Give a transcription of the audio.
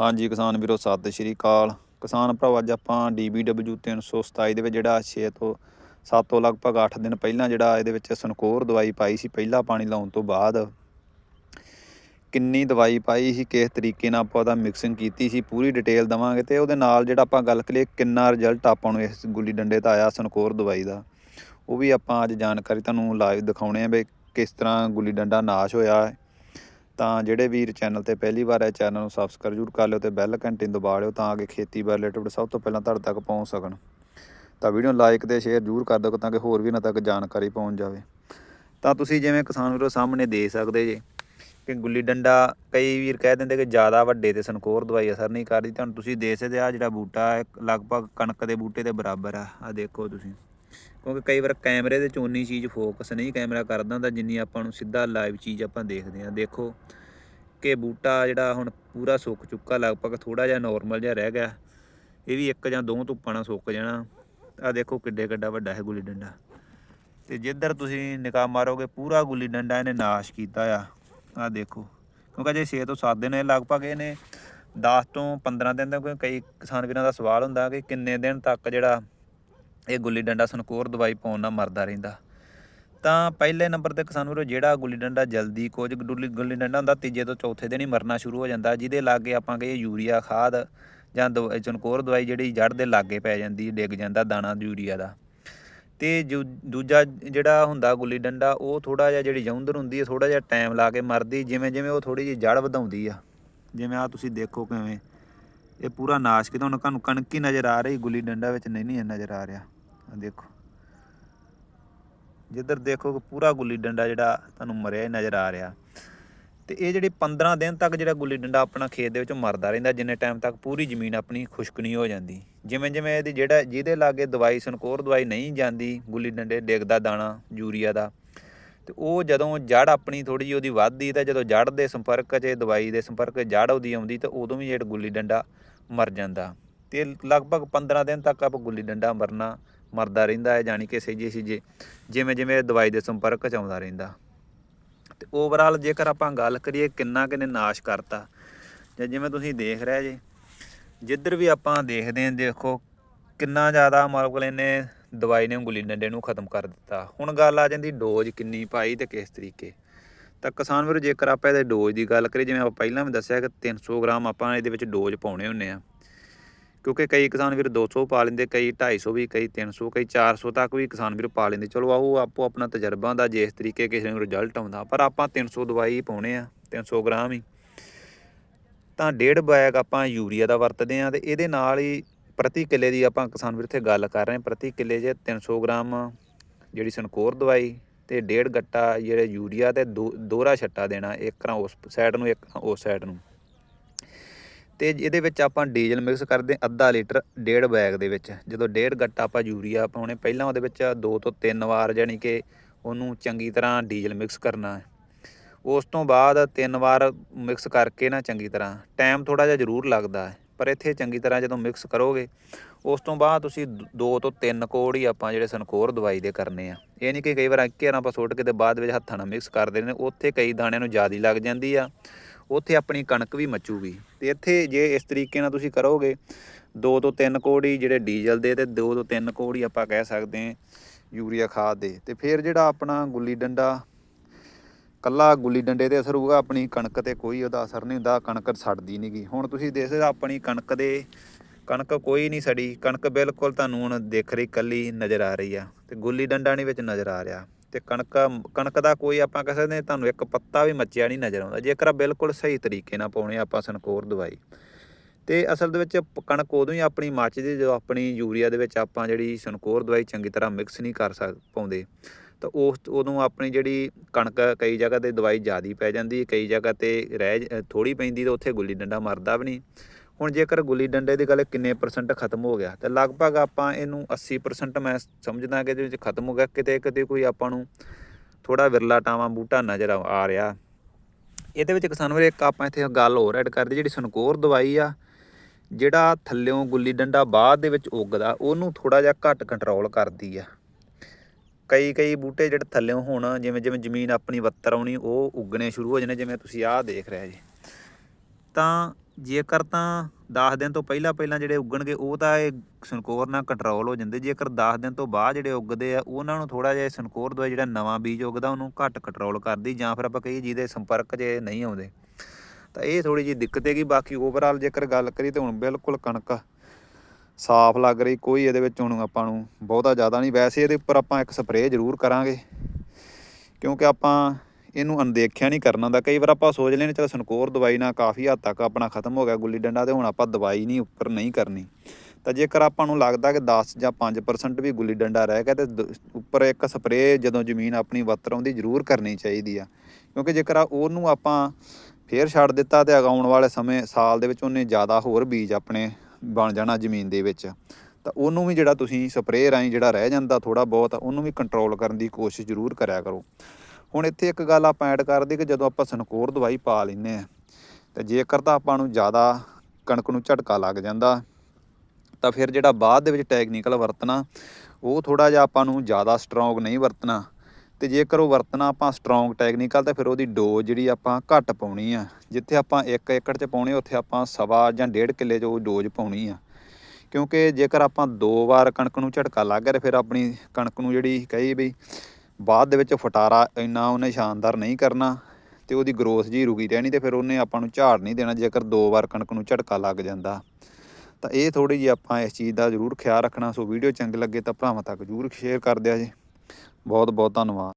ਹਾਂਜੀ, ਕਿਸਾਨ ਵੀਰੋ, ਸਤਿ ਸ਼੍ਰੀ ਅਕਾਲ। ਕਿਸਾਨ ਭਰਾਓ, ਅੱਜ ਆਪਾਂ DBW 327 ਦੇ ਵਿੱਚ ਜਿਹੜਾ 6 ਤੋਂ 7 ਤੋਂ ਲਗਭਗ 8 ਦਿਨ ਪਹਿਲਾਂ ਜਿਹੜਾ ਇਹਦੇ ਵਿੱਚ ਸਨਕੋਰ ਦਵਾਈ ਪਾਈ ਸੀ, ਪਹਿਲਾ ਪਾਣੀ ਲਾਉਣ ਤੋਂ ਬਾਅਦ। ਕਿੰਨੀ ਦਵਾਈ ਪਾਈ ਸੀ, ਕਿਸ ਤਰੀਕੇ ਨਾਲ ਆਪਾਂ ਉਹਦਾ ਮਿਕਸਿੰਗ ਕੀਤੀ ਸੀ, ਪੂਰੀ ਡਿਟੇਲ ਦਵਾਂਗੇ ਤੇ ਉਹਦੇ ਨਾਲ ਜਿਹੜਾ ਆਪਾਂ ਗੱਲ ਕਰੀਏ ਕਿੰਨਾ ਰਿਜ਼ਲਟ ਆਪਾਂ ਨੂੰ ਇਸ ਗੁੱਲੀ ਡੰਡੇ ਦਾ ਆਇਆ ਸਨਕੋਰ ਦਵਾਈ ਦਾ। ਉਹ ਵੀ ਆਪਾਂ ਅੱਜ ਜਾਣਕਾਰੀ ਤੁਹਾਨੂੰ ਲਾਈਵ ਦਿਖਾਉਣੇ ਆ ਵੀ ਕਿਸ ਤਰ੍ਹਾਂ ਗੁੱਲੀ ਡੰਡਾ ਨਾਸ਼ ਹੋਇਆ। ਹੈ ਤਾਂ ਜਿਹੜੇ ਵੀਰ ਚੈਨਲ ਤੇ ਪਹਿਲੀ ਵਾਰ ਹੈ ਚੈਨਲ ਨੂੰ ਸਬਸਕ੍ਰਾਈਬ ਜ਼ਰੂਰ ਕਰ ਲਿਓ ਤੇ ਬੈਲ ਘੰਟੀ ਨੂੰ ਦਬਾ ਲਿਓ ਤਾਂ ਕਿ ਖੇਤੀ ਬਾਰੇ ਰਿਲੇਟਡ ਸਭ ਤੋਂ ਪਹਿਲਾਂ ਤੁਹਾਡੇ ਤੱਕ ਪਹੁੰਚ ਸਕਣ। ਤਾਂ ਵੀਡੀਓ ਲਾਈਕ ਤੇ ਸ਼ੇਅਰ ਜ਼ਰੂਰ ਕਰ ਦਿਓ ਤਾਂ ਕਿ ਹੋਰ ਵੀ ਇਹਨਾਂ ਤੱਕ ਜਾਣਕਾਰੀ ਪਹੁੰਚ ਜਾਵੇ। ਤਾਂ ਤੁਸੀਂ ਜਿਵੇਂ ਕਿਸਾਨ ਵੀਰੋ ਸਾਹਮਣੇ ਦੇ ਸਕਦੇ ਜੇ ਕਿ ਗੁੱਲੀ ਡੰਡਾ, ਕਈ ਵੀਰ ਕਹਿ ਦਿੰਦੇ ਕਿ ਜ਼ਿਆਦਾ ਵੱਡੇ ਤੇ ਸਨਕੋਰ ਦਵਾਈ ਅਸਰ ਨਹੀਂ ਕਰਦੀ ਤੁਹਾਨੂੰ ਤੁਸੀਂ ਦੇ ਸਕਦੇ ਆ ਜਿਹੜਾ ਬੂਟਾ ਹੈ ਲਗਭਗ ਕਣਕ ਦੇ ਬੂਟੇ ਦੇ ਬਰਾਬਰ ਆ ਆ ਦੇਖੋ ਤੁਸੀਂ। ਕਿਉਂਕਿ ਕਈ ਵਾਰ ਕੈਮਰੇ ਦੇ ਚ ਉਨੀ ਚੀਜ਼ ਫੋਕਸ ਨਹੀਂ, ਕੈਮਰਾ ਕਰਦਾ ਹੁੰਦਾ ਜਿੰਨੀ ਆਪਾਂ ਨੂੰ ਸਿੱਧਾ ਲਾਈਵ ਚੀਜ਼ ਆਪਾਂ ਦੇਖਦੇ ਆ। ਦੇਖੋ ਕਿ ਬੂਟਾ ਜਿਹੜਾ ਹੁਣ ਪੂਰਾ ਸੁੱਕ ਚੁੱਕਾ, ਲਗਭਗ ਥੋੜਾ ਜਿਹਾ ਨਾਰਮਲ ਜਿਹਾ ਰਹਿ ਗਿਆ। ਇਹ ਵੀ ਇੱਕ ਜਾਂ ਦੋ ਧੁੱਪਾਂ ਨਾਲ ਸੁੱਕ ਜਾਣਾ। ਆ ਦੇਖੋ ਕਿੱਡੇ ਕਿੱਡਾ ਵੱਡਾ ਹੈ ਗੁੱਲੀ ਡੰਡਾ। ਤੇ ਜਿੱਧਰ ਤੁਸੀਂ ਨਿਕਾਹ ਮਾਰੋਗੇ, ਪੂਰਾ ਗੁੱਲੀ ਡੰਡਾ ਇਹਨੇ ਨਾਸ਼ ਕੀਤਾ ਆ। ਆ ਦੇਖੋ। ਕਿਉਂਕਿ ਜੇ 6 ਤੋਂ 7 ਦਿਨ ਇਹ ਲਗਭਗ ਇਹਨੇ 10 ਤੋਂ 15 ਦਿਨ ਤੱਕ ਕਈ ਕਿਸਾਨ ਵੀਰਾਂ ਦਾ ਸਵਾਲ ਹੁੰਦਾ ਕਿ ਕਿੰਨੇ ਦਿਨ ਤੱਕ ਜਿਹੜਾ ਇਹ ਗੁੱਲੀ ਡੰਡਾ ਸਨਕੋਰ ਦਵਾਈ ਪਾਉਣ ਨਾਲ ਮਰਦਾ ਰਹਿੰਦਾ। ਤਾਂ ਪਹਿਲੇ ਨੰਬਰ ਤੇ ਕਿਸਾਨ ਵੀਰੋ, ਜਿਹੜਾ ਗੁੱਲੀ ਡੰਡਾ ਜਲਦੀ ਕੁਝ ਗੁੱਲੀ ਗੁੱਲੀ ਡੰਡਾ ਹੁੰਦਾ, ਤੀਜੇ ਤੋਂ ਚੌਥੇ ਦਿਨ ਹੀ ਮਰਨਾ ਸ਼ੁਰੂ ਹੋ ਜਾਂਦਾ, ਜਿਹਦੇ ਲਾਗੇ ਆਪਾਂ ਕਹੀਏ ਯੂਰੀਆ, ਖਾਦ ਜਾਂ ਦਵ- ਚਨਕੋਰ ਦਵਾਈ ਜਿਹੜੀ ਜੜ ਦੇ ਲਾਗੇ ਪੈ ਜਾਂਦੀ, ਡਿੱਗ ਜਾਂਦਾ ਦਾਣਾ ਯੂਰੀਆ ਦਾ। ਤੇ ਜੋ, ਦੂਜਾ ਜਿਹੜਾ ਹੁੰਦਾ ਗੁੱਲੀ ਡੰਡਾ, ਉਹ ਥੋੜਾ ਜਿਹਾ ਜਿਹੜੀ ਜੌਂਦਰ ਹੁੰਦੀ ਹੈ ਥੋੜਾ ਜਿਹਾ ਟਾਈਮ ਲਾ ਕੇ ਮਰਦੀ, ਜਿਵੇਂ ਜਿਵੇਂ ਉਹ ਥੋੜੀ ਜਿਹੀ ਜੜ ਵਧਾਉਂਦੀ ਆ। ਜਿਵੇਂ ਆ ਤੁਸੀਂ ਦੇਖੋ ਕਿਵੇਂ, ਇਹ ਪੂਰਾ ਨਾਸ਼ ਕਿਤੇ ਹੁਣ ਤੁਹਾਨੂੰ ਕਣਕ ਹੀ ਨਜ਼ਰ ਆ ਰਹੀ, ਗੁੱਲੀ ਡੰਡਾ ਵਿੱਚ ਨਹੀਂ ਨਹੀਂ ਨਜ਼ਰ ਆ ਰਿਹਾ। ਦੇਖੋ। ਜਿੱਧਰ ਦੇਖੋ ਕਿ ਪੂਰਾ ਗੁੱਲੀ ਡੰਡਾ ਜਿਹੜਾ ਤੁਹਾਨੂੰ ਮਰਿਆ ਹੀ ਨਜ਼ਰ ਆ ਰਿਹਾ। ਤੇ ਇਹ ਜਿਹੜੀ 15 ਦਿਨ ਤੱਕ ਜਿਹੜਾ ਗੁੱਲੀ ਡੰਡਾ ਆਪਣਾ ਖੇਤ ਦੇ ਵਿੱਚ ਮਰਦਾ ਰਹਿੰਦਾ, ਜਿੰਨੇ ਟਾਈਮ ਤੱਕ ਪੂਰੀ ਜ਼ਮੀਨ ਆਪਣੀ ਖੁਸ਼ਕ ਨਹੀਂ ਹੋ ਜਾਂਦੀ। ਜਿਵੇਂ ਜਿਵੇਂ ਇਹਦੀ ਜਿਹੜਾ, ਜਿਹਦੇ ਲਾਗੇ ਦਵਾਈ ਸਨਕੋਰ ਦਵਾਈ ਨਹੀਂ ਜਾਂਦੀ, ਗੁੱਲੀ ਡੰਡੇ ਡਿੱਗਦਾ ਦਾਣਾ, ਯੂਰੀਆ ਦਾ, ਤੇ ਉਹ ਜਦੋਂ ਜੜ ਆਪਣੀ ਥੋੜੀ ਜਿਹੀ ਉਹਦੀ ਵੱਧਦੀ ਤਾਂ ਜਦੋਂ ਜੜ ਦੇ ਸੰਪਰਕ 'ਚ, ਦਵਾਈ ਦੇ ਸੰਪਰਕ 'ਚ ਜੜ ਉਹਦੀ ਆਉਂਦੀ ਤਾਂ ਉਦੋਂ ਵੀ ਜਿਹੜਾ ਗੁੱਲੀ ਡੰਡਾ ਮਰ ਜਾਂਦਾ। ਤੇ ਲਗਭਗ 15 ਦਿਨ ਤੱਕ ਆਪ ਗੁੱਲੀ ਡੰਡਾ ਮਰਨਾ ਮਰਦਾ ਰਹਿੰਦਾ ਹੈ, ਜਾਣੀ ਕਿ ਸਹੀਜੇ ਸਹੀਜੇ ਜਿਵੇਂ ਜਿਵੇਂ ਦਵਾਈ ਦੇ ਸੰਪਰਕ 'ਚ ਆਉਂਦਾ ਰਹਿੰਦਾ। ਤੇ ਓਵਰਆਲ ਜੇਕਰ ਆਪਾਂ ਗੱਲ ਕਰੀਏ ਕਿੰਨਾ ਕਿਨੇ ਨਾਸ਼ ਕਰਤਾ, ਜਾਂ ਜਿਵੇਂ ਤੁਸੀਂ ਦੇਖ ਰਹੇ ਜੇ, ਜਿੱਧਰ ਵੀ ਆਪਾਂ ਦੇਖਦੇ ਹਾਂ, ਦੇਖੋ ਕਿੰਨਾ ਜ਼ਿਆਦਾ ਮਤਲਬ ਇਹਨੇ ਦਵਾਈ ਨੇ ਗੁੱਲੀ ਡੰਡੇ ਨੂੰ ਖਤਮ ਕਰ ਦਿੱਤਾ। ਹੁਣ ਗੱਲ ਆ ਜਾਂਦੀ ਡੋਜ਼ ਕਿੰਨੀ ਪਾਈ ਤੇ ਕਿਸ ਤਰੀਕੇ। ਤਾਂ ਕਿਸਾਨ ਵੀਰੋ ਜੇਕਰ ਆਪਾਂ ਇਹਦੇ ਡੋਜ਼ ਦੀ ਗੱਲ ਕਰੀਏ, ਜਿਵੇਂ ਆਪਾਂ ਪਹਿਲਾਂ ਵੀ ਦੱਸਿਆ ਕਿ 300 ਗ੍ਰਾਮ ਆਪਾਂ ਇਹਦੇ ਵਿੱਚ ਡੋਜ਼ ਪਾਉਣੇ ਹੁੰਨੇ ਆ। ਕਿਉਂਕਿ ਕਈ ਕਿਸਾਨ ਵੀਰ 200 ਪਾ ਲੈਂਦੇ, ਕਈ 250 ਵੀ, ਕਈ 300 ਕਈ 400 ਤੱਕ ਵੀ ਕਿਸਾਨ ਵੀਰ ਪਾ ਲੈਂਦੇ। ਚਲੋ ਆਓ ਆਪੋ ਆਪਣਾ ਤਜਰਬਾ ਦਾ ਜਿਸ ਤਰੀਕੇ ਕਿਸੇ ਨੂੰ ਰਿਜ਼ਲਟ ਆਉਂਦਾ। ਪਰ ਆਪਾਂ 300 ਦਵਾਈ ਪਾਉਣੇ ਆ 300 ਗ੍ਰਾਮ ਹੀ। ਤਾਂ ਡੇਢ ਬੈਗ ਆਪਾਂ ਯੂਰੀਆ ਦਾ ਵਰਤਦੇ ਆ ਤੇ ਇਹਦੇ ਨਾਲ ਹੀ ਪ੍ਰਤੀ ਕਿੱਲੇ ਦੀ ਆਪਾਂ ਕਿਸਾਨ ਵੀਰ ਇੱਥੇ ਗੱਲ ਕਰ ਰਹੇ ਹਾਂ। ਪ੍ਰਤੀ ਕਿੱਲੇ 'ਚ 300 ਗ੍ਰਾਮ ਜਿਹੜੀ ਸਨਕੋਰ ਦਵਾਈ ਤੇ ਡੇਢ ਗੱਟਾ ਜਿਹੜੇ ਯੂਰੀਆ ਤੇ ਦੋ- ਦੋਹਰਾ ਛੱਟਾ ਦੇਣਾ, ਇੱਕ ਰਾਂ ਉਸ ਸਾਈਡ ਨੂੰ, ਇੱਕ ਰਾਂ ਉਸ ਸਾਈਡ ਨੂੰ। ਤੇ ਇਹਦੇ ਵਿੱਚ ਆਪਾਂ ਡੀਜ਼ਲ ਮਿਕਸ ਕਰਦੇ ਅੱਧਾ ਲੀਟਰ ਡੇਢ ਬੈਗ ਦੇ ਵਿੱਚ। ਜਦੋਂ ਡੇਢ ਗੱਟਾ ਆਪਾਂ ਯੂਰੀਆ ਪਾਉਣੇ ਪਹਿਲਾਂ ਉਹਦੇ ਵਿੱਚ ਦੋ ਤੋਂ ਤਿੰਨ ਵਾਰ ਯਾਨੀ ਕਿ ਉਹਨੂੰ ਚੰਗੀ ਤਰ੍ਹਾਂ ਡੀਜ਼ਲ ਮਿਕਸ ਕਰਨਾ ਹੈ। ਉਸ ਤੋਂ ਬਾਅਦ ਤਿੰਨ ਵਾਰ ਮਿਕਸ ਕਰਕੇ ਨਾ ਚੰਗੀ ਤਰ੍ਹਾਂ। ਟਾਈਮ ਥੋੜਾ ਜਿਹਾ ਜ਼ਰੂਰ ਲੱਗਦਾ ਹੈ, ਪਰ ਇੱਥੇ ਚੰਗੀ ਤਰ੍ਹਾਂ ਜਦੋਂ ਮਿਕਸ ਕਰੋਗੇ, ਉਸ ਤੋਂ ਬਾਅਦ ਤੁਸੀਂ ਦ- ਦੋ ਤੋਂ ਤਿੰਨ ਕੋੜ ਹੀ ਆਪਾਂ ਜਿਹੜੇ ਸਨਕੋਰ ਦਵਾਈ ਦੇ ਕਰਨੇ ਆ। ਇਹ ਨਹੀਂ ਕਿ ਕਈ ਵਾਰ ਇੱਕੇ ਵਾਰ ਆਪਾਂ ਸੁੱਟ ਕੇ ਤੇ ਬਾਅਦ ਵਿੱਚ ਹੱਥਾਂ ਨਾਲ ਮਿਕਸ ਕਰਦੇ ਨੇ, ਉੱਥੇ ਕਈ ਦਾਣਿਆਂ ਨੂੰ ਜ਼ਿਆਦਾ ਲੱਗ ਜਾਂਦੀ ਆ। ਉੱਥੇ ਆਪਣੀ ਕਣਕ ਵੀ ਮੱਚੂਗੀ। ਤੇ ਇੱਥੇ ਜੇ ਇਸ ਤਰੀਕੇ ਨਾਲ ਤੁਸੀਂ ਕਰੋਗੇ, ਦੋ ਤੋਂ ਤਿੰਨ ਕੋੜੀ ਜਿਹੜੇ ਡੀਜ਼ਲ ਦੇ ਤੇ ਦੋ ਤੋਂ ਤਿੰਨ ਕੋੜ ਆਪਾਂ ਕਹਿ ਸਕਦੇ ਹਾਂ ਯੂਰੀਆ ਖਾਦ ਦੇ। ਤੇ ਫਿਰ ਜਿਹੜਾ ਆਪਣਾ ਗੁੱਲੀ ਡੰਡਾ, ਕੱਲਾ ਗੁੱਲੀ ਡੰਡੇ ਤੇ ਅਸਰ ਹੋਊਗਾ, ਆਪਣੀ ਕਣਕ ਤੇ ਕੋਈ ਉਹਦਾ ਅਸਰ ਨਹੀਂ ਹੁੰਦਾ, ਕਣਕ ਸੜਦੀ ਨਹੀਂਗੀ ਹੁਣ ਤੁਸੀਂ ਦੇਖਦੇ ਆਪਣੀ ਕਣਕ ਦੇ, ਕਣਕ ਕੋਈ ਨਹੀਂ ਸੜੀ। ਕਣਕ ਬਿਲਕੁਲ ਤੁਹਾਨੂੰ ਹੁਣ ਦੇਖ ਰਹੀ, ਕੱਲੀ ਨਜ਼ਰ ਆ ਰਹੀ ਆ। ਤੇ ਗੁੱਲੀ ਡੰਡਾ ਨਹੀਂ ਵਿੱਚ ਨਜ਼ਰ ਆ ਰਿਹਾ। ਤੇ ਕਣਕ ਕਣਕ ਦਾ ਕੋਈ ਆਪਾਂ ਕਹਿ ਸਕਦੇ ਤੁਹਾਨੂੰ ਇੱਕ ਪੱਤਾ ਵੀ ਮੱਚਿਆ ਨਹੀਂ ਨਜ਼ਰ ਆਉਂਦਾ। ਜੇਕਰ ਬਿਲਕੁਲ ਸਹੀ ਤਰੀਕੇ ਨਾਲ ਪਾਉਣੇ ਆਪਾਂ ਸਨਕੋਰ ਦਵਾਈ, ਤੇ ਅਸਲ ਦੇ ਵਿੱਚ ਕਣਕ ਉਦੋਂ ਹੀ ਆਪਣੀ ਮੱਚਦੀ ਜਦੋਂ ਆਪਣੀ ਯੂਰੀਆ ਦੇ ਵਿੱਚ ਆਪਾਂ ਜਿਹੜੀ ਸਨਕੋਰ ਦਵਾਈ ਚੰਗੀ ਤਰ੍ਹਾਂ ਮਿਕਸ ਨਹੀਂ ਕਰ ਸਕ, ਪਾਉਂਦੇ, ਤਾਂ ਉਸ ਉਦੋਂ ਆਪਣੀ ਜਿਹੜੀ ਕਣਕ ਕਈ ਜਗ੍ਹਾ ਤੇ ਦਵਾਈ ਜ਼ਿਆਦੀ ਪੈ ਜਾਂਦੀ, ਕਈ ਜਗ੍ਹਾ ਤੇ ਰਹਿ ਥੋੜੀ ਪੈਂਦੀ ਤਾਂ ਉੱਥੇ ਗੁੱਲੀ ਡੰਡਾ ਮਰਦਾ ਵੀ ਨਹੀਂ। ਹੁਣ ਜੇਕਰ ਗੁੱਲੀ ਡੰਡੇ ਦੀ ਗੱਲ ਕਿੰਨੇ ਪਰਸੈਂਟ ਖਤਮ ਹੋ ਗਿਆ, ਤੇ ਲਗਭਗ ਆਪਾਂ ਇਹਨੂੰ 80% ਮੈਂ ਸਮਝਦਾ ਕਿ ਇਹਦੇ ਵਿੱਚ ਖਤਮ ਹੋ ਗਿਆ। ਕਿਤੇ ਕਿਤੇ ਕੋਈ ਆਪਾਂ ਨੂੰ ਥੋੜਾ ਵਿਰਲਾ ਟਾਵਾਂ ਬੂਟਾ ਨਜ਼ਰ ਆ ਰਿਹਾ। ਇਹਦੇ ਵਿੱਚ ਕਿਸਾਨ ਵੀਰੇ ਇੱਕ ਆਪਾਂ ਇੱਥੇ ਗੱਲ ਹੋਰ ਐਡ ਕਰਦੇ, ਜਿਹੜੀ ਸਨਕੋਰ ਦਵਾਈ ਆ, ਜਿਹੜਾ ਥੱਲਿਓਂ ਗੁੱਲੀ ਡੰਡਾ ਬਾਅਦ ਦੇ ਵਿੱਚ ਉੱਗਦਾ, ਉਹਨੂੰ ਥੋੜਾ ਜਿਹਾ ਘੱਟ ਕੰਟਰੋਲ ਕਰਦੀ ਆ। ਕਈ ਕਈ ਬੂਟੇ ਜਿਹੜੇ ਥੱਲਿਓਂ ਹੋਣ, ਜਿਵੇਂ ਜਿਵੇਂ ਜ਼ਮੀਨ ਆਪਣੀ ਵੱਤਰ ਆਉਣੀ, ਉਹ ਉੱਗਣੇ ਸ਼ੁਰੂ ਹੋ ਜਾਣੇ ਜਿਵੇਂ ਤੁਸੀਂ ਆਹ ਦੇਖ ਰਹੇ ਜੀ। ਤਾਂ ਜੇਕਰ ਤਾਂ 10 ਦਿਨ ਤੋਂ ਪਹਿਲਾਂ ਪਹਿਲਾਂ ਜਿਹੜੇ ਉੱਗਣਗੇ, ਉਹ ਤਾਂ ਇਹ ਸੰਕੋਰ ਨਾਲ ਕੰਟਰੋਲ ਹੋ ਜਾਂਦੇ। ਜੇਕਰ 10 ਦਿਨ ਤੋਂ ਬਾਅਦ ਜਿਹੜੇ ਉੱਗਦੇ ਆ, ਉਹਨਾਂ ਨੂੰ ਥੋੜਾ ਜਿਹਾ ਸੰਕੋਰ ਦਵਾਈ ਜਿਹੜਾ ਨਵਾਂ ਬੀਜ ਉੱਗਦਾ, ਉਹਨੂੰ ਘੱਟ ਕੰਟਰੋਲ ਕਰਦੀ, ਜਾਂ ਫਿਰ ਆਪਾਂ ਕਹੀਏ ਜਿਹਦੇ ਸੰਪਰਕ 'ਚ ਨਹੀਂ ਆਉਂਦੇ। ਤਾਂ ਇਹ ਥੋੜੀ ਜਿਹੀ ਦਿੱਕਤ ਹੈਗੀ। ਬਾਕੀ ਓਵਰਆਲ ਜੇਕਰ ਗੱਲ ਕਰੀ ਤਾਂ ਹੁਣ ਬਿਲਕੁਲ ਕਣਕ ਸਾਫ਼ ਲੱਗ ਰਹੀ, ਕੋਈ ਇਹਦੇ ਵਿੱਚ ਹੁਣ ਆਪਾਂ ਨੂੰ ਬਹੁਤਾ ਜ਼ਿਆਦਾ ਨਹੀਂ। ਵੈਸੇ ਇਹਦੇ ਉੱਪਰ ਆਪਾਂ ਇੱਕ ਸਪਰੇਅ ਜ਼ਰੂਰ ਕਰਾਂਗੇ। ਕਿਉਂਕਿ ਆਪਾਂ ਇਹਨੂੰ ਅਣਦੇਖਿਆ ਨਹੀਂ ਕਰਨਾ ਹੁੰਦਾ ਕਈ ਵਾਰ ਆਪਾਂ ਸੋਚ ਲੈਨੇ ਚਲ ਸੰਕੋਰ ਦਵਾਈ ਨਾਲ ਕਾਫੀ ਹੱਦ ਤੱਕ ਆਪਣਾ ਖਤਮ ਹੋ ਗਿਆ ਗੁੱਲੀ ਡੰਡਾ ਤੇ ਹੁਣ ਆਪਾਂ ਦਵਾਈ ਨਹੀਂ, ਉੱਪਰ ਨਹੀਂ ਕਰਨੀ। ਤਾਂ ਜੇਕਰ ਆਪਾਂ ਨੂੰ ਲੱਗਦਾ ਕਿ 10 ਜਾਂ 5% ਵੀ ਗੁੱਲੀ ਡੰਡਾ ਰਹਿ ਗਿਆ ਤੇ ਦ- ਉੱਪਰ ਇੱਕ ਸਪਰੇਅ ਜਦੋਂ ਜ਼ਮੀਨ ਆਪਣੀ ਵੱਤਰ ਆਉਂਦੀ ਜ਼ਰੂਰ ਕਰਨੀ ਚਾਹੀਦੀ ਆ। ਕਿਉਂਕਿ ਜੇਕਰ ਉਹਨੂੰ ਆਪਾਂ ਫੇਰ ਛੱਡ ਦਿੱਤਾ ਤੇ ਆਉਣ ਵਾਲੇ ਸਮੇਂ, ਸਾਲ ਦੇ ਵਿੱਚ ਉਹਨੇ ਜ਼ਿਆਦਾ ਹੋਰ ਬੀਜ ਆਪਣੇ ਬਣ ਜਾਣਾ ਜ਼ਮੀਨ ਦੇ ਵਿੱਚ। ਤਾਂ ਉਹਨੂੰ ਵੀ ਜਿਹੜਾ ਤੁਸੀਂ ਸਪਰੇਅ ਰਾਹੀਂ ਜਿਹੜਾ ਰਹਿ ਜਾਂਦਾ ਥੋੜਾ ਬਹੁਤ, ਉਹਨੂੰ ਵੀ ਕੰਟਰੋਲ ਕਰਨ ਦੀ ਕੋਸ਼ਿਸ਼ ਜ਼ਰੂਰ ਕਰਿਆ ਕਰੋ। ਹੁਣ ਇੱਥੇ ਇੱਕ ਗੱਲ ਆਪਾਂ ਐਡ ਕਰਦੇ ਕਿ ਜਦੋਂ ਆਪਾਂ ਸਨਕੋਰ ਦਵਾਈ ਪਾ ਲੈਨੇ ਆ ਤੇ ਜੇਕਰ ਤਾਂ ਆਪਾਂ ਨੂੰ ਜ਼ਿਆਦਾ ਕਣਕ ਨੂੰ ਝਟਕਾ ਲੱਗ ਜਾਂਦਾ, ਤਾਂ ਫਿਰ ਜਿਹੜਾ ਬਾਅਦ ਦੇ ਵਿੱਚ ਟੈਕਨੀਕਲ ਵਰਤਣਾ, ਉਹ ਥੋੜਾ ਜਿਹਾ ਆਪਾਂ ਨੂੰ ਜ਼ਿਆਦਾ ਸਟਰੋਂਗ ਨਹੀਂ ਵਰਤਣਾ। ਤੇ ਜੇਕਰ ਉਹ ਵਰਤਣਾ ਆਪਾਂ ਸਟਰੋਂਗ ਟੈਕਨੀਕਲ ਤਾਂ ਫਿਰ ਉਹਦੀ ਡੋਜ਼ ਜਿਹੜੀ ਆਪਾਂ ਘੱਟ ਪਾਉਣੀ ਆ। ਜਿੱਥੇ ਆਪਾਂ 1 ਏਕੜ 'ਚ ਪਾਉਣੀ, ਉੱਥੇ ਆਪਾਂ ਸਵਾ ਜਾਂ ਡੇਢ ਕਿੱਲੇ 'ਚ ਉਹ ਡੋਜ਼ ਪਾਉਣੀ ਆ। ਕਿਉਂਕਿ ਜੇਕਰ ਆਪਾਂ ਦੋ ਵਾਰ ਕਣਕ ਨੂੰ ਝਟਕਾ ਲੱਗ ਗਿਆ, ਤੇ ਫਿਰ ਆਪਣੀ ਕਣਕ ਨੂੰ ਜਿਹੜੀ ਕਹੀ ਵੀ ਬਾਅਦ ਦੇ ਵਿੱਚ ਫਟਾਰਾ ਇੰਨਾ ਉਹਨੇ ਸ਼ਾਨਦਾਰ ਨਹੀਂ ਕਰਨਾ ਤੇ ਉਹਦੀ ਗਰੋਥ ਜੀ ਰੁਕੀ ਰਹਿਣੀ ਤੇ ਫਿਰ ਉਹਨੇ ਆਪਾਂ ਨੂੰ ਝਾੜ ਨਹੀਂ ਦੇਣਾ, ਜੇਕਰ ਦੋ ਵਾਰ ਕਣਕ ਨੂੰ ਝਟਕਾ ਲੱਗ ਜਾਂਦਾ। ਤਾਂ ਇਹ ਥੋੜੀ ਜਿਹੀ ਆਪਾਂ ਇਸ ਚੀਜ਼ ਦਾ ਜ਼ਰੂਰ ਖਿਆਲ ਰੱਖਣਾ, ਸੋ ਵੀਡੀਓ ਚੰਗੀ ਲੱਗੇ ਤਾਂ ਭਰਾਵਾਂ ਤੱਕ ਜ਼ਰੂਰ ਸ਼ੇਅਰ ਕਰ ਦਿਆ ਜੀ। ਬਹੁਤ ਬਹੁਤ ਧੰਨਵਾਦ।